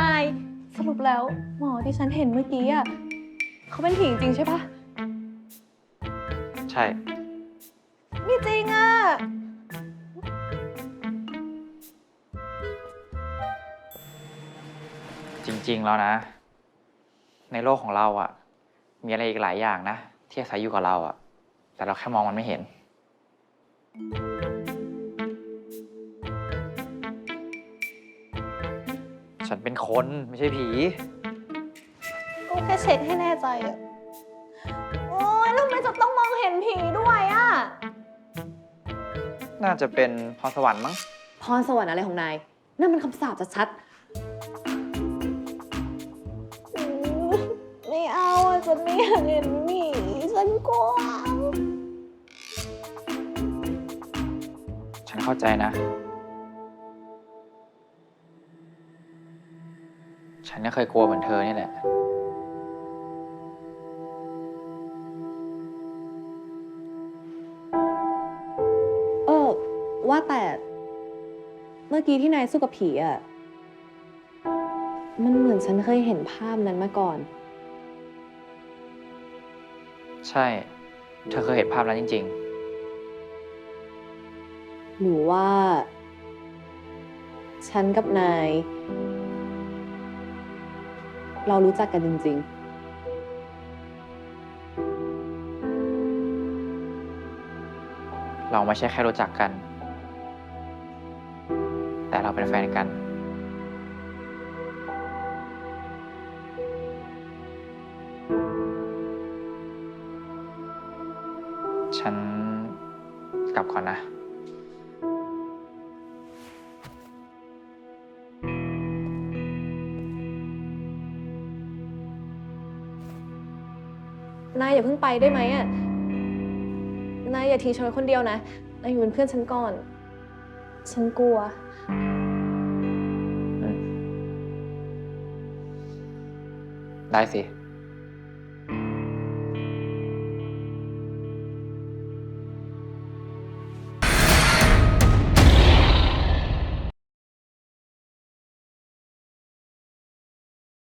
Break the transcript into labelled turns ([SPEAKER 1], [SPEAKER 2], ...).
[SPEAKER 1] นายสรุปแล้วหมอที่ฉันเห็นเมื่อกี้อะเขาเป็นผีจริงๆใช่ปะ
[SPEAKER 2] ใช่
[SPEAKER 1] ไม่จริงอะ
[SPEAKER 2] จริง ๆ แล้วนะ ในโลกของเราอะมีอะไรอีกหลายอย่างนะ ที่อาศัยอยู่กับเราอะแต่เราแค่มองมันไม่เห็น ฉันเป็นคนไม่ใช่ผี
[SPEAKER 1] ก็แค่เช็คให้แน่ใจอะโอ๊ยแล้วทำไมจะต้องมองเห็นผีด้วยอะ
[SPEAKER 2] น่าจะเป็นพรสวรรค์มั้ง
[SPEAKER 3] พรสวรรค์อะไรของนาย นั่นมันคำสาปชัด
[SPEAKER 1] อืมไม่เอาอะฉันไม่อยากเห็นผีฉันกลัว
[SPEAKER 2] ฉันเข้าใจนะ ฉันก็เคยกลัวเหมือนเธอนี่แหละ
[SPEAKER 3] ๆเออ ว่าแต่ เมื่อกี้ที่นายสู้กับผีอะมันเหมือนฉันเคยเห็นภาพนั้นมาก่อน
[SPEAKER 2] ใช่ เธอเคยเห็นภาพนั้นจริง
[SPEAKER 3] หรือว่า ฉันกับนาย เรารู้จักกันจริง
[SPEAKER 2] ๆเราไม่ใช่แค่รู้จักกัน แต่เราเป็นแฟนกัน ฉันกลับก่อนนะ
[SPEAKER 1] นายอย่าเพิ่งไปได้ไหมอะ นายอย่าทิ้งฉันไว้คนเดียวนะ นายอยู่เป็นเพื่อนฉันก่อน ฉันกลัว
[SPEAKER 2] ได้สิ